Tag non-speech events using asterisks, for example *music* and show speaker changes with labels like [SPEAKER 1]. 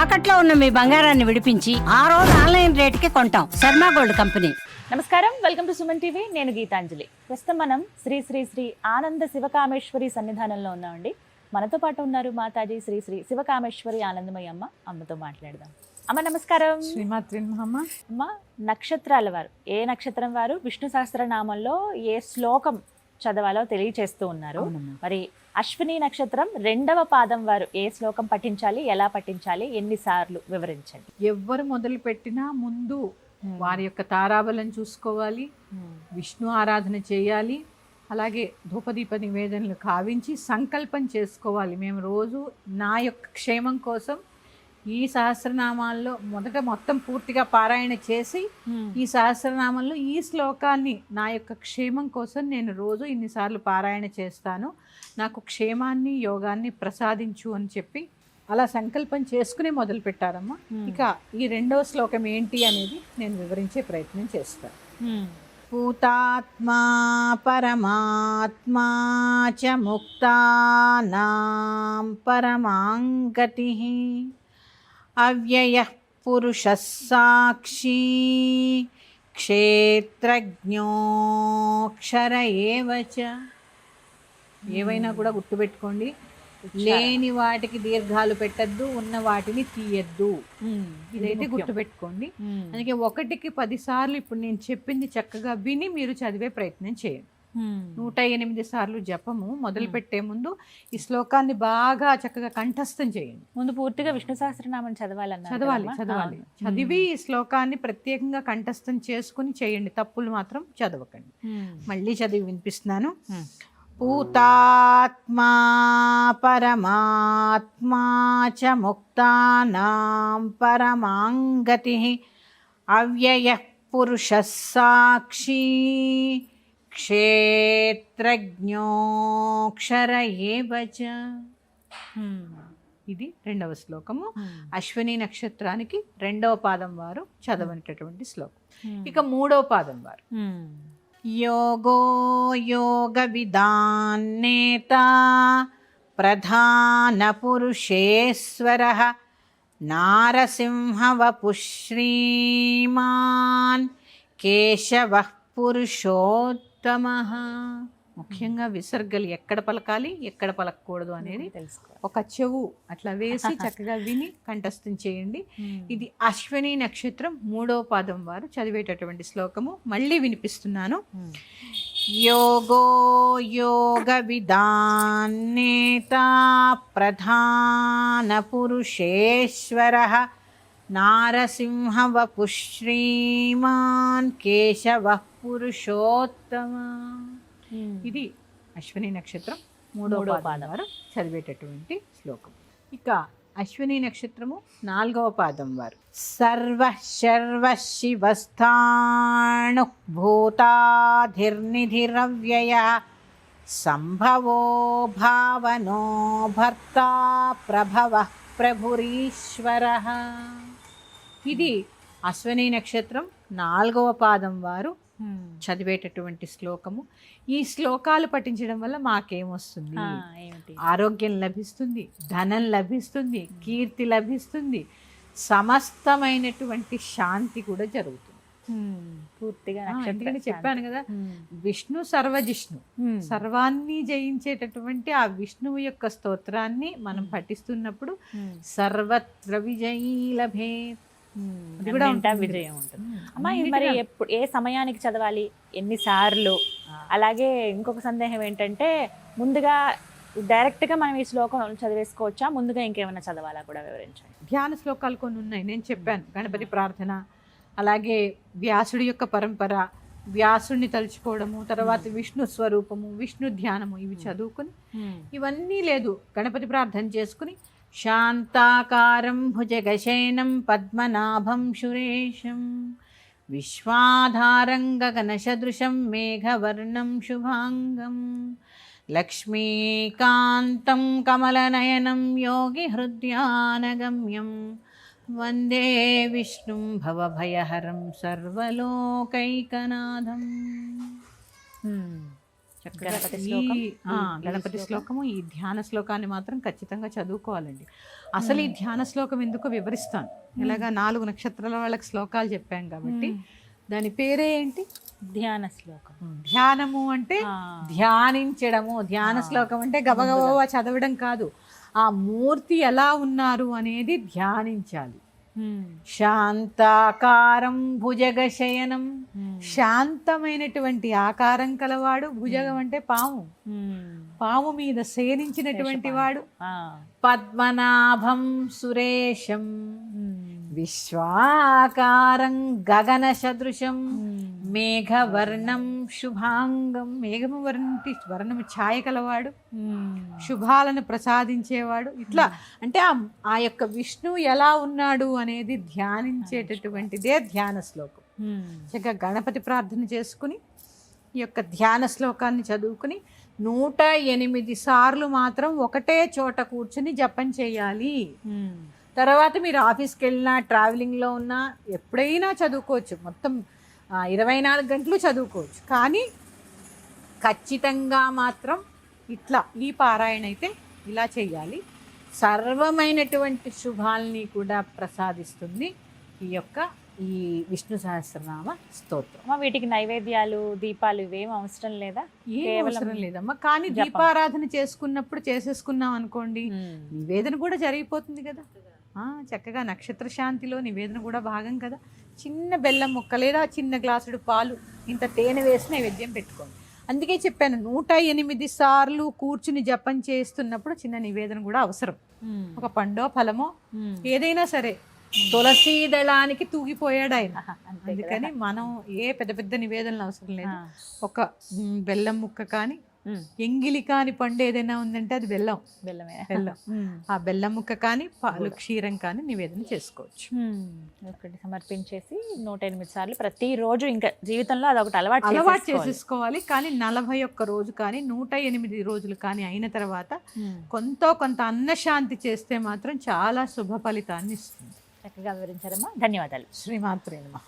[SPEAKER 1] తాకట్లో ఉన్న మీ బంగారాన్ని విడిపించి ఆ రోజు ఆన్లైన్ రేటుకి కొంటాం. Sharma gold company.
[SPEAKER 2] నమస్కారం. Welcome to Suman TV. నేను గీతాంజలి. ప్రస్తుతం మనం శ్రీ శ్రీ శ్రీ ఆనంద శివకామేశ్వరి సన్నిధానంలో ఉన్నామండి. మనతో పాటు ఉన్నారు మాతాజీ శ్రీ శ్రీ శివకామేశ్వరి ఆనందమయ్య అమ్మ. అమ్మతో మాట్లాడదాం. అమ్మ నమస్కారం.
[SPEAKER 3] శ్రీమాత్రి మహమ్మ
[SPEAKER 2] అమ్మ నక్షత్రాల వారు. ఏ నక్షత్రం వారు? విష్ణు సహస్రనామంలో ఏ శ్లోకం చదవాలో తెలియచేస్తూ ఉన్నారు. మరి అశ్విని నక్షత్రం రెండవ పాదం వారు ఏ శ్లోకం పఠించాలి ఎలా పఠించాలి ఎన్నిసార్లు వివరించండి.
[SPEAKER 3] ఎవ్వరు మొదలు పెట్టినా ముందు వారి యొక్క తారాబలం చూసుకోవాలి విష్ణు ఆరాధన చేయాలి అలాగే ధూపదీప నివేదనలు కావించి సంకల్పం చేసుకోవాలి. మేము రోజు నా యొక్క క్షేమం కోసం ఈ సహస్రనామాల్లో మొదట మొత్తం పూర్తిగా పారాయణ చేసి ఈ సహస్రనామంలో ఈ శ్లోకాన్ని నా యొక్క క్షేమం కోసం నేను రోజు ఇన్నిసార్లు పారాయణ చేస్తాను. నాకు క్షేమాన్ని యోగాన్ని ప్రసాదించు అని చెప్పి అలా సంకల్పం చేసుకుని మొదలు పెట్టారమ్మా. ఇక ఈ రెండవ శ్లోకం ఏంటి అనేది నేను వివరించే ప్రయత్నం చేస్తాను. భూతాత్మా పరమాత్మా చ ముక్తానాం పరమాంగతి అవ్యయ పురుష సాక్షి క్షేత్రజ్ఞోక్షర ఏవ చ ఏవైనా కూడా గుర్తుపెట్టుకోండి. లేని వాటికి దీర్ఘాలు పెట్టద్దు ఉన్న వాటిని తీయద్దు. ఇదైతే గుర్తుపెట్టుకోండి. అందుకే ఒకటికి పది సార్లు ఇప్పుడు నేను చెప్పింది చక్కగా విని మీరు చదివే ప్రయత్నం చేయండి. నూట ఎనిమిది సార్లు జపము మొదలు పెట్టే ముందు ఈ శ్లోకాన్ని బాగా చక్కగా కంఠస్థం చేయండి
[SPEAKER 2] ముందు పూర్తిగా విష్ణు సహస్రనామం
[SPEAKER 3] చదవాలి? చదవాలి
[SPEAKER 2] అవును.
[SPEAKER 3] చదివి ఈ శ్లోకాన్ని ప్రత్యేకంగా కంఠస్థం చేసుకుని చేయండి తప్పులు మాత్రం చదవకండి. మళ్ళీ చదివి వినిపిస్తున్నాను. పూతాత్మా పరమాత్మా చ ముక్తానాం పరమాంగతి అవ్యయ పురుష సాక్షి క్షేత్రజ్ఞోక్షర ఏవ చ.
[SPEAKER 2] మ్మ్.
[SPEAKER 3] ఇది రెండవ శ్లోకము. అశ్విని నక్షత్రానికి రెండవ పాదం వారు చదవనేటటువంటి శ్లోకం. ఇక మూడవ పాదం వారు. యోగో యోగ విదాన్నేత ప్రధాన పురుషేశ్వర నారసింహవపు శ్రీమాన్ కేశవ పురుషోత్తమ ముఖ్యంగా విసర్గలు ఎక్కడ పలకాలి ఎక్కడ పలకకూడదు అనేది ఒక చెవు అట్లా వేసి *laughs* చక్కగా విని కంఠస్థం చేయండి. ఇది అశ్విని నక్షత్రం మూడో పాదం వారు చదివేటటువంటి శ్లోకము. మళ్ళీ వినిపిస్తున్నాను. యోగో యోగ విదాన్నేత ప్రధాన పురుషేశ్వర. నారసింహవపు శ్రీమాన్ కేశవ పురుషోత్తమ. ఇది అశ్విని నక్షత్రం మూడో
[SPEAKER 2] మూడో
[SPEAKER 3] పాదం. వారు చదివేటటువంటి శ్లోకం ఇక అశ్విని నక్షత్రము నాలుగవ పాదం వారు సర్వ శర్వ శివస్థాణు భూతాధిర్నిధిరవ్యయ సంభవో భావనో భర్త ప్రభవ ప్రభురీశ్వర ఇది అశ్విని నక్షత్రం నాలుగవ పాదం వారు. చదివేటటువంటి శ్లోకము. ఈ శ్లోకాలు పఠించడం వల్ల మాకేమొస్తుంది? ఆరోగ్యం లభిస్తుంది ధనం లభిస్తుంది కీర్తి లభిస్తుంది సమస్తమైనటువంటి శాంతి కూడా జరుగుతుంది.
[SPEAKER 2] మ్మ్. పూర్తిగా
[SPEAKER 3] ఎందుకంటే చెప్పాను కదా. విష్ణు సర్వజిష్ణు. సర్వాన్ని జయించేటటువంటి ఆ విష్ణువు యొక్క స్తోత్రాన్ని మనం పఠిస్తున్నప్పుడు. సర్వత్ర విజయీ లభే
[SPEAKER 2] విజయం ఉంటుంది. అమ్మా ఇది మరి ఎప్పుడు ఏ సమయానికి చదవాలి? ఎన్నిసార్లు. అలాగే ఇంకొక సందేహం ఏంటంటే ముందుగా డైరెక్ట్గా మనం ఈ శ్లోకం చదివేసుకోవచ్చా? ముందుగా ఇంకేమైనా చదవాలా కూడా వివరించండి.
[SPEAKER 3] ధ్యాన శ్లోకాలు కొన్ని ఉన్నాయి. నేను చెప్పాను. గణపతి ప్రార్థన అలాగే వ్యాసుడి యొక్క పరంపర వ్యాసుడిని తలుచుకోవడము తర్వాత విష్ణు స్వరూపము విష్ణు ధ్యానము ఇవి చదువుకుని ఇవన్నీ లేదు. గణపతి ప్రార్థన చేసుకుని శాంతాకారం భుజగశయనం పద్మనాభం సురేశం విశ్వాధారం గగనసదృశం మేఘవర్ణం శుభాంగం లక్ష్మీకాంతం కమలనయనం యోగి హృద్యానగమ్యం వందే విష్ణుం భవభయహరం సర్వలోకైకనాథం. చక్కగా
[SPEAKER 2] గణపతి శ్లోకం,
[SPEAKER 3] గణపతి
[SPEAKER 2] శ్లోకం.
[SPEAKER 3] శ్లోకము ఈ ధ్యాన శ్లోకాన్ని మాత్రం ఖచ్చితంగా చదువుకోవాలండి. అసలు ఈ ధ్యాన శ్లోకం ఎందుకో వివరిస్తాను. ఇలాగా నాలుగు నక్షత్రాల వాళ్ళకి శ్లోకాలు చెప్పాం కాబట్టి దాని పేరే ఏంటి?
[SPEAKER 2] ధ్యాన శ్లోకం.
[SPEAKER 3] ధ్యానము అంటే. ధ్యానించడము. ధ్యాన శ్లోకం అంటే గబగబా చదవడం కాదు. ఆ మూర్తి ఎలా ఉన్నారు అనేది ధ్యానించాలి. శాంతాకారం భుజగశయనం
[SPEAKER 2] మ్మ్.
[SPEAKER 3] శాంతమైనటువంటి ఆకారం కలవాడు భుజగం అంటే పాము
[SPEAKER 2] మ్మ్.
[SPEAKER 3] పాము మీద శయనించినటువంటి వాడు. పద్మనాభం సురేశం. విశ్వాకారం గగన సదృశం. మేఘవర్ణం శుభాంగం. మేఘము వర్ణంటి వర్ణము ఛాయ కలవాడు
[SPEAKER 2] మ్మ్.
[SPEAKER 3] శుభాలను ప్రసాదించేవాడు. ఇట్లా అంటే ఆ ఆ యొక్క విష్ణువు ఎలా ఉన్నాడు అనేది ధ్యానించేటటువంటిదే ధ్యాన శ్లోకం.
[SPEAKER 2] మ్మ్.
[SPEAKER 3] చక్కగా గణపతి ప్రార్థన చేసుకుని ఈ యొక్క ధ్యాన శ్లోకాన్ని చదువుకుని నూట ఎనిమిది సార్లు మాత్రం ఒకటే చోట కూర్చుని జపం చేయాలి. తర్వాత మీరు ఆఫీస్కి వెళ్ళినా ట్రావెలింగ్లో ఉన్నా ఎప్పుడైనా చదువుకోవచ్చు. మొత్తం ఇరవై నాలుగు గంటలు చదువుకోవచ్చు. కానీ ఖచ్చితంగా మాత్రం ఇట్లా ఈ పారాయణ అయితే ఇలా చేయాలి. సర్వమైనటువంటి శుభాల్ని కూడా ప్రసాదిస్తుంది ఈ యొక్క ఈ విష్ణు సహస్రనామ స్తోత్రం.
[SPEAKER 2] వీటికి నైవేద్యాలు దీపాలు ఇవేం అవసరం లేదా?
[SPEAKER 3] ఏం అవసరం లేదమ్మా. కానీ. దీపారాధన చేసుకున్నప్పుడు చేసేసుకున్నాం అనుకోండి. నివేదన కూడా జరిగిపోతుంది కదా. చక్కగా నక్షత్ర శాంతిలో నివేదన కూడా భాగం కదా చిన్న బెల్లం ముక్క లేదా చిన్న గ్లాసుడు పాలు ఇంత తేనె వేసి నైవేద్యం పెట్టుకోండి అందుకే చెప్పాను నూట ఎనిమిది సార్లు కూర్చుని జపం చేస్తున్నప్పుడు చిన్న నివేదన కూడా అవసరం. ఒక పండో ఫలమో. ఏదైనా సరే తులసీ దళానికి తూగిపోయాడు ఆయన. అందుకని మనం ఏ పెద్ద పెద్ద నివేదనలు అవసరం లేదు. ఒక బెల్లం ముక్క కానీ. ఎంగిలి కాని పండు ఏదైనా ఉందంటే అది బెల్లం.
[SPEAKER 2] బెల్లమే.
[SPEAKER 3] బెల్లం. *laughs* ఆ బెల్లం ముక్క కానీ పాలు క్షీరం కానీ నివేదన చేసుకోవచ్చు.
[SPEAKER 2] ఒకటి సమర్పించేసి నూట ఎనిమిది సార్లు ప్రతిరోజు ఇంకా జీవితంలో అదొకటి అలవాటు
[SPEAKER 3] అలవాటు
[SPEAKER 2] చేసేసుకోవాలి.
[SPEAKER 3] కానీ నలభై ఒక్క రోజు కానీ నూట ఎనిమిది రోజులు కానీ అయిన తర్వాత. కొంత కొంత అన్నశాంతి చేస్తే మాత్రం చాలా శుభ ఫలితాన్ని ఇస్తుంది.
[SPEAKER 2] చక్కగా వివరించారమ్మా. ధన్యవాదాలు.
[SPEAKER 3] శ్రీమాత్రే నమః.